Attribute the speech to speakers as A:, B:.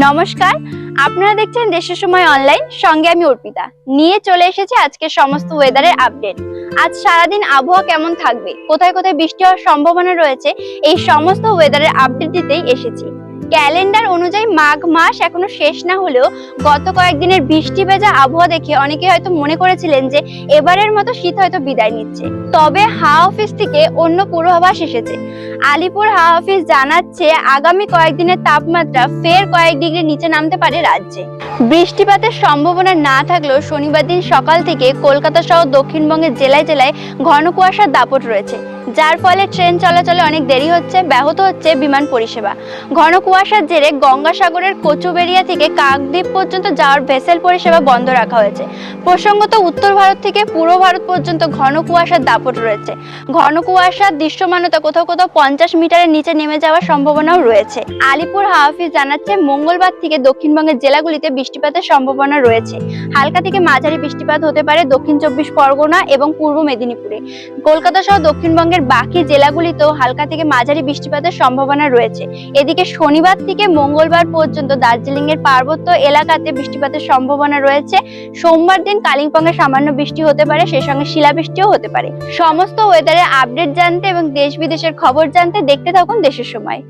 A: নমস্কার, আপনারা দেখছেন দেশের সময় অনলাইন সঙ্গে আমি অর্পিতা। নিয়ে চলে এসেছি আজকে সমস্ত ওয়েদারের আপডেট আজ সারাদিন আবহাওয়া কেমন থাকবে? কোথায় কোথায় বৃষ্টি হওয়ার সম্ভাবনা রয়েছে? এই সমস্ত ওয়েদারের আপডেট দিতেই এসেছি। ক্যালেন্ডার অনুযায়ী মাঘ মাস এখনও শেষ না হলেও গত কয়েকদিনের বৃষ্টি ভেজা আবহাওয়া দেখে অনেকে হয়তো মনে করেছিলেন যে এবারের মতো শীত হয়তো বিদায় নিচ্ছে। তবে হাওয়া অফিস থেকে অন্য পূর্বাভাস এসেছে। আলিপুর হাওয়া অফিস জানাচ্ছে আগামী কয়েকদিনের তাপমাত্রা ফের কয়েক ডিগ্রি নিচে নামতে পারে রাজ্যে। বৃষ্টিপাতের সম্ভাবনা না থাকলেও শনিবার দিন সকাল থেকে কলকাতা সহ দক্ষিণবঙ্গের জেলায় জেলায় দ্বিতীয় কুয়াশার দাপট রয়েছে। যার ফলে ট্রেন চলাচলে অনেক দেরি হচ্ছে, ব্যাহত হচ্ছে বিমান পরিষেবা। ঘন কুয়াশার জেরে গঙ্গাসাগরের কচুবেরিয়া থেকে কাকদ্বীপ পর্যন্ত যাওয়ার ভেসেল পরিষেবা বন্ধ রাখা হয়েছে। প্রসঙ্গত উত্তর ভারত থেকে পূর্ব ভারত পর্যন্ত ঘন কুয়াশার দাপট রয়েছে। ঘন কুয়াশার দৃশ্যমানতা কোথাও কোথাও পঞ্চাশ মিটারের নিচে নেমে যাওয়ার সম্ভাবনাও রয়েছে। আলিপুর হাওয়া অফিস জানাচ্ছে, মঙ্গলবার থেকে দক্ষিণবঙ্গের জেলাগুলিতে বৃষ্টিপাতের সম্ভাবনা রয়েছে। হালকা থেকে মাঝারি বৃষ্টিপাত হতে পারে দক্ষিণ চব্বিশ পরগনা এবং পূর্ব মেদিনীপুরে। কলকাতা সহ দক্ষিণবঙ্গের বাকি জেলাগুলিতেও হালকা থেকে মাঝারি বৃষ্টিপাতের সম্ভাবনা রয়েছে। এদিকে শনিবার থেকে মঙ্গলবার পর্যন্ত দার্জিলিং এর পার্বত্য এলাকাতে বৃষ্টিপাতের সম্ভাবনা রয়েছে। সোমবার দিন কালিম্পংয়ে সামান্য বৃষ্টি হতে পারে সেই সঙ্গে শিলাবৃষ্টিও হতে পারে। সমস্ত ওয়েদারের আপডেট জানতে এবং দেশ বিদেশের খবর জানতে দেখতে থাকুন দেশের সময়।